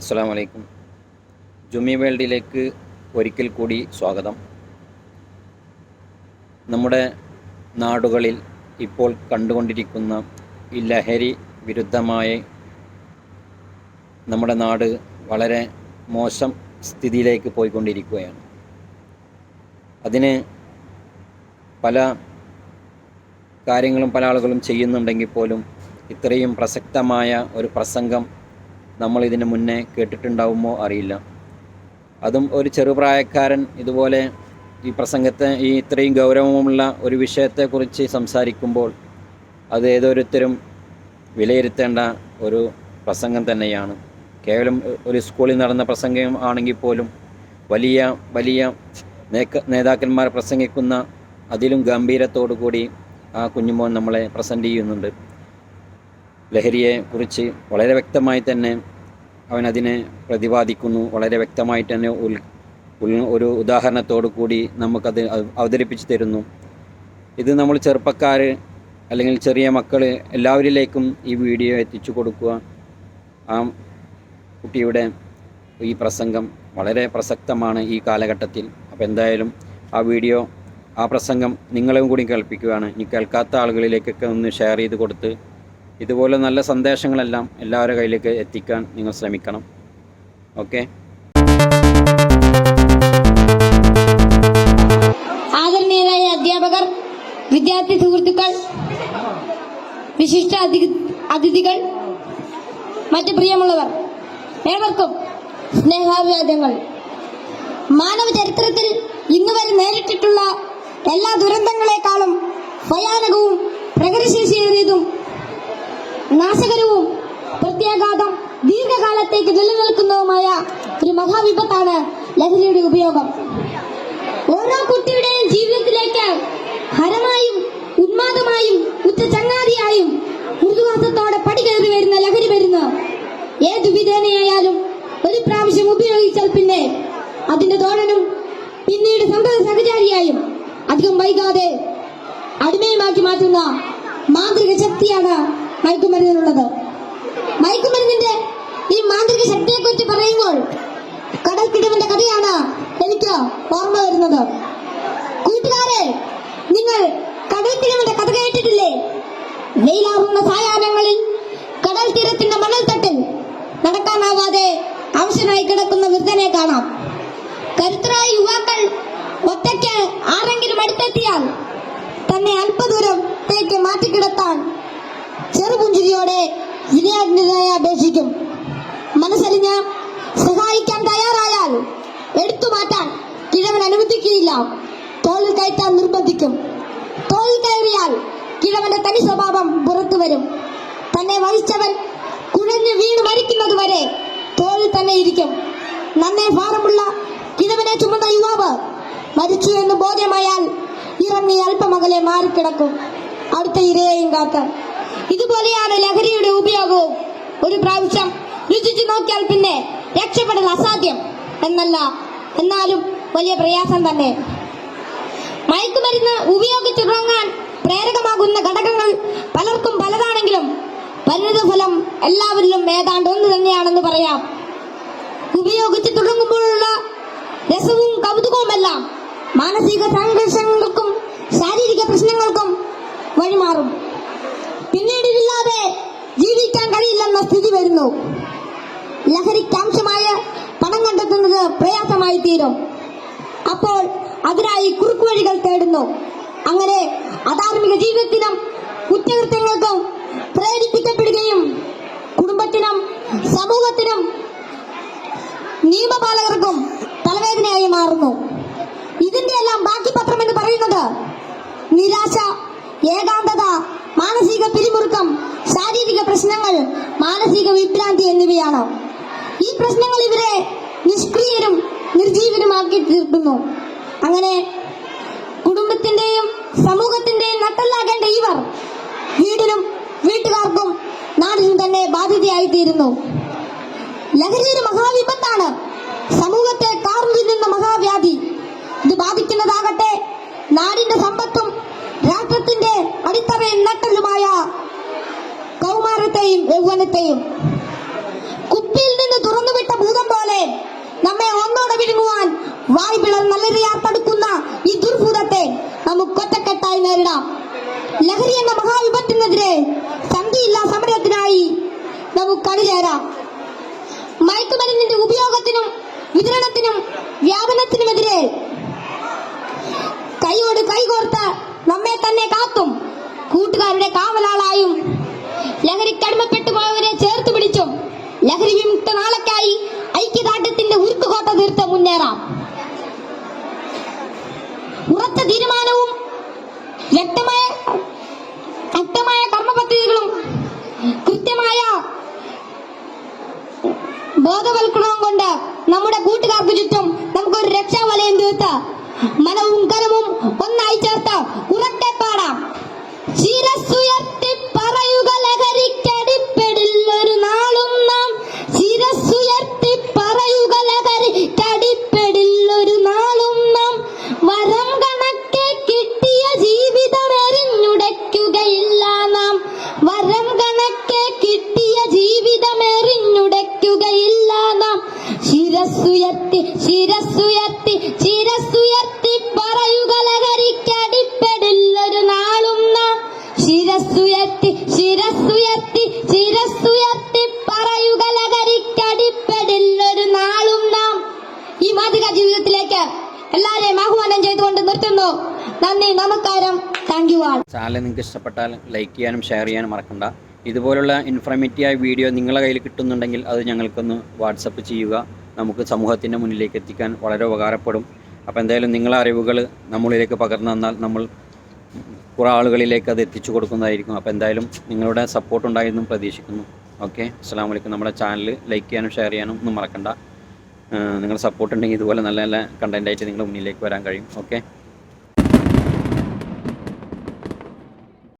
അസ്സാം വലൈക്കും ജുമി വേൾഡിലേക്ക് ഒരിക്കൽ കൂടി സ്വാഗതം. നമ്മുടെ നാടുകളിൽ ഇപ്പോൾ കണ്ടുകൊണ്ടിരിക്കുന്ന ഈ ലഹരി വിരുദ്ധമായി നമ്മുടെ നാട് വളരെ മോശം സ്ഥിതിയിലേക്ക് പോയിക്കൊണ്ടിരിക്കുകയാണ്. അതിന് പല കാര്യങ്ങളും പല ആളുകളും ചെയ്യുന്നുണ്ടെങ്കിൽ പോലും ഇത്രയും പ്രസക്തമായ ഒരു പ്രസംഗം നമ്മൾ ഇതിന് മുന്നേ കേട്ടിട്ടുണ്ടാവുമോ അറിയില്ല. അതും ഒരു ചെറുപ്രായക്കാരൻ ഇതുപോലെ ഈ പ്രസംഗത്തെ ഈ ഇത്രയും ഗൗരവമുള്ള ഒരു വിഷയത്തെക്കുറിച്ച് സംസാരിക്കുമ്പോൾ അത് ഏതൊരുത്തരും വിലയിരുത്തേണ്ട ഒരു പ്രസംഗം തന്നെയാണ്. കേവലം ഒരു സ്കൂളിൽ നടന്ന പ്രസംഗം ആണെങ്കിൽ പോലും വലിയ വലിയ നേതാക്കന്മാർ പ്രസംഗിക്കുന്ന അതിലും ഗംഭീരത്തോടു കൂടി ആ കുഞ്ഞുമോൻ നമ്മളെ പ്രസന്റ് ചെയ്യുന്നുണ്ട്. ലഹരിയെ കുറിച്ച് വളരെ വ്യക്തമായി തന്നെ അവൻ അതിനെ പ്രതിപാദിക്കുന്നു. വളരെ വ്യക്തമായിട്ട് തന്നെ ഉൽ ഒരു ഉദാഹരണത്തോടു കൂടി നമുക്കത് അവതരിപ്പിച്ച് തരുന്നു. ഇത് നമ്മൾ ചെറുപ്പക്കാർ അല്ലെങ്കിൽ ചെറിയ മക്കൾ എല്ലാവരിലേക്കും ഈ വീഡിയോ എത്തിച്ചു കൊടുക്കുക. ആ കുട്ടിയുടെ ഈ പ്രസംഗം വളരെ പ്രസക്തമാണ് ഈ കാലഘട്ടത്തിൽ. അപ്പോൾ എന്തായാലും ആ വീഡിയോ ആ പ്രസംഗം നിങ്ങളെയും കൂടി കേൾപ്പിക്കുകയാണ്. ഇനി കേൾക്കാത്ത ആളുകളിലേക്കൊക്കെ ഒന്ന് ഷെയർ ചെയ്ത് കൊടുത്ത് ഇതുപോലെ നല്ല സന്ദേശങ്ങളെല്ലാം എല്ലാവരുടെ കയ്യിലേക്ക് എത്തിക്കാൻ നിങ്ങൾ ശ്രമിക്കണം. ഓക്കെ? ആദരണീയരായ അധ്യാപകർ വിദ്യാർത്ഥി സുഹൃത്തുക്കൾ വിശിഷ്ട അതി- അതിഥികൾ മറ്റ് പ്രിയമുള്ളവർ ഏവർക്കും സ്നേഹാഭിവാദ്യങ്ങൾ. മാനവ ചരിത്രത്തിൽ ഇന്ന് വരെ നേരിട്ടിട്ടുള്ള എല്ലാ ദുരന്തങ്ങളെക്കാളും ഭയാനകവും പ്രകൃതിശേഷിയേറിയതും നാശകരവും പ്രത്യാഘാതം ദീർഘകാലത്തേക്ക് നിലനിൽക്കുന്നതുമായ ഒരു മഹാവിപത്താണ് ലഹരിയുടെ ഉപയോഗം. ഓരോ കുട്ടിയുടെയും ജീവിതത്തിലേക്ക് ഹരമായും ഉന്മാദമായും ഉച്ച ചങ്ങാതിയായും മൃദുവാസത്തോടെ പടികയറി വരുന്ന ലഹരി വരുന്നു ഏതു വിധേനയായാലും ഒരു പ്രാവശ്യം ഉപയോഗിച്ചാൽ പിന്നെ അതിന്റെ തോഴനും പിന്നീട് സന്തത സഹചാരിയായും അധികം വൈകാതെ അടിമയുമാക്കി മാറ്റുന്ന മാന്ത്രിക ശക്തിയാണ് മയക്കുമരുന്നിനുള്ളത്. മയക്കുമരുന്നിന്റെ ഈ മാന്ത്രിക ശക്തിയെ കുറിച്ച് പറയുമ്പോൾ കടൽക്കിടവിന്റെ കഥയാണ് എനിക്ക് ഓർമ്മ വരുന്നത്. കൂട്ടുകാരെ നിങ്ങൾ കടൽക്കിടവിന്റെ കഥ കേട്ടിട്ടില്ലേ? വെയിലാവുന്ന സായാഹ്നങ്ങളിൽ കടൽ തീരത്തിന്റെ മണൽത്തട്ടിൽ നടക്കാനാവാതെ അവശനായി കിടക്കുന്ന വൃദ്ധനെ കാണാം. കരുത്തരായ യുവാക്കൾ ഒറ്റയ്ക്ക് ആരെങ്കിലും അടുത്തെത്തിയാൽ തന്നെ അല്പദൂരത്തേക്ക് മാറ്റിക്കിടത്താൻ ചെറുപുഞ്ചിരിയോടെ വിനയാജ്ഞനായി അപേക്ഷിക്കും. മനസ്സലിഞ്ഞ് സഹായിക്കാൻ തയ്യാറായാൽ എടുത്തു മാറ്റാൻ കിഴവൻ അനുവദിക്കുകയില്ല. തോളിൽ കയറ്റാൻ നിർബന്ധിക്കും. തോളിൽ കയറിയാൽ കിഴവന്റെ തനി സ്വഭാവം പുറത്തു വരും. തന്നെ വഹിച്ചവൻ കുഴഞ്ഞു വീണ് മരിക്കുന്നത് വരെ തോളിൽ തന്നെ ഇരിക്കും. നന്നേ ഭാരമുള്ള കിഴവനെ ചുമന്ന യുവാവ് മരിച്ചു എന്ന് ബോധ്യമായാൽ ഇറങ്ങി അല്പമകലെ മാറിക്കിടക്കും. അടുത്ത ഇരയെയും കാക്കാൻ ഇതുപോലെയാണ് ലഹരിയുടെ ഉപയോഗവും ഒരു പ്രാവശ്യം രുചിച്ചു നോക്കിയാൽ പിന്നെ രക്ഷപ്പെടൽ അസാധ്യം എന്നല്ല. എന്നാലും വലിയ പ്രയാസം തന്നെ. മയക്കുമരുന്ന് തുടങ്ങാൻ പ്രേരകമാകുന്ന ഘടകങ്ങൾ പലർക്കും പലതാണെങ്കിലും പരിണിതഫലം എല്ലാവരിലും ഏതാണ്ട് ഒന്ന് തന്നെയാണെന്ന് പറയാം. ഉപയോഗിച്ച് തുടങ്ങുമ്പോഴുള്ള രസവും കൗതുകവുമെല്ലാം മാനസിക സംഘർഷങ്ങൾക്കും ശാരീരിക പ്രശ്നങ്ങൾക്കും വഴിമാറും. പിന്നീട് ജീവിക്കാൻ കഴിയില്ലെന്ന സ്ഥിതി വരുന്നു. ലഹരിക്കാംശമായ പണം കണ്ടെത്തുന്നത് പ്രയാസമായി തീരും. അപ്പോൾ അതിനായി കുറുക്കുവഴികൾ തേടുന്നു. അങ്ങനെ അധാർമിക ജീവിതത്തിനും കുറ്റകൃത്യങ്ങൾക്കും പ്രേരിപ്പിക്കപ്പെടുകയും കുടുംബത്തിനും സമൂഹത്തിനും നിയമപാലകർക്കും തലവേദനയായി മാറുന്നു. ഇതിന്റെ എല്ലാം ബാക്കി പത്രം എന്ന് പറയുന്നത് നിരാശ ഏകാന്തത മാനസിക പിരിമുറുക്കം ശാരീരിക പ്രശ്നങ്ങൾ മാനസിക വിഭ്രാന്തി എന്നിവയാണ്. ഈ പ്രശ്നങ്ങൾ ഇവരെ നിഷ്ക്രിയരും നിർജീവനുമാക്കി തീർക്കുന്നു. അങ്ങനെ കുടുംബത്തിന്റെയും സമൂഹത്തിന്റെയും നട്ടല്ലാകേണ്ട ഇവർ വീടിനും വീട്ടുകാർക്കും നാടിനും തന്നെ ബാധ്യതയായി തീരുന്നു ലഹരി ഒരു മഹാവിപത്താണ് സമൂഹത്തെ കാർന്നു തിന്നുന്ന മഹാവ്യാധി. ഇത് ബാധിക്കുന്നതാകട്ടെ നാടിന്റെ സമ്പത്തും നട്ടലുമായ കൗമാരത്തെയും യൗവനത്തെയും കുപ്പിയിൽ നിന്ന് തുറന്നുവിട്ട ഭൂതം പോലെ നമ്മെ ഒന്നോടെ വിഴുങ്ങുവാൻ വായ് പിളർ തടുക്കുന്ന ഈ ദുർഭൂതത്തെ നമുക്ക് ഒറ്റക്കെട്ടായി നേരിടാം. ലഹരി എന്ന മഹാവിപത്തിനെതിരെ സന്ധിയില്ല സമരത്തിനായി നമുക്ക് അണിചേരാം മയക്കുമരുന്നിന്റെ ഉപയോഗത്തിനും വിതരണത്തിനും വ്യാപനത്തിനുമെതിരെ കൈയോട് കൈകോർത്ത് നമ്മെ തന്നെ കാത്തും കൂട്ടുകാരുടെ കാവലാളായും ലഹരിക്കടിമപ്പെട്ടു പോയവരെ ചേർത്ത് പിടിച്ചും ലഹരി വിമുക്ത നാളക്കായി ഐക്യദാർഢ്യത്തിന്റെ ഉരുക്കുകോട്ട തീർത്ത് മുന്നേറാം. ഉറച്ച തീരുമാനവും വ്യക്തമായ വ്യക്തമായ കർമ്മപദ്ധതികളും കൃത്യമായ ബോധവൽക്കരണവും കൊണ്ട് നമ്മുടെ കൂട്ടുകാർക്ക് ചുറ്റും ശിരസ്സുയർത്തി ശിരസ്സുയർത്തി ശിരസ്സുയർത്തി പറയുക ലഹരിക്കടിപ്പെടില്ലൊരു നാളും നാം. ശിരസ്സുയർത്തി ശിരസ്സുയർത്തി ശിരസ്സുയർത്തി പറയുക ലഹരിക്കടിപ്പെടില്ലൊരു നാളും നാം. ഈ മാതൃകാ ജീവിതത്തിലേക്ക് എല്ലാവരെയും ആഹ്വാനം ചെയ്തുകൊണ്ട് നിർത്തുന്നു. നന്ദി നമസ്കാരം. താങ്ക് യു ആൾ ചാനൽ നിങ്ങൾക്ക് ഇഷ്ടപ്പെട്ടാൽ ലൈക്ക് ചെയ്യാനും ഷെയർ ചെയ്യാനും മറക്കണ്ട. ഇതുപോലുള്ള ഇൻഫർമേറ്റീവായ വീഡിയോ നിങ്ങളുടെ കയ്യിൽ കിട്ടുന്നുണ്ടെങ്കിൽ അത് ഞങ്ങൾക്കൊന്ന് വാട്സപ്പ് ചെയ്യുക. നമുക്ക് സമൂഹത്തിന്റെ മുന്നിലേക്ക് എത്തിക്കാൻ വളരെ ഉപകാരപ്പെടും. അപ്പോൾ എന്തായാലും നിങ്ങളെ അറിവുകൾ നമ്മളിലേക്ക് പകർന്നു തന്നാൽ നമ്മൾ കുറേ ആളുകളിലേക്ക് അത് എത്തിച്ചു കൊടുക്കുന്നതായിരിക്കും. അപ്പോൾ എന്തായാലും നിങ്ങളുടെ സപ്പോർട്ട് ഉണ്ടായെന്നും പ്രതീക്ഷിക്കുന്നു. ഓക്കെ അസ്സാം വലൈക്കും നമ്മുടെ ചാനൽ ലൈക്ക് ചെയ്യാനും ഷെയർ ചെയ്യാനും ഒന്നും മറക്കണ്ട. നിങ്ങളുടെ സപ്പോർട്ട് ഉണ്ടെങ്കിൽ ഇതുപോലെ നല്ല നല്ല കണ്ടന്റായിട്ട് നിങ്ങളുടെ മുന്നിലേക്ക് വരാൻ കഴിയും. ഓക്കെ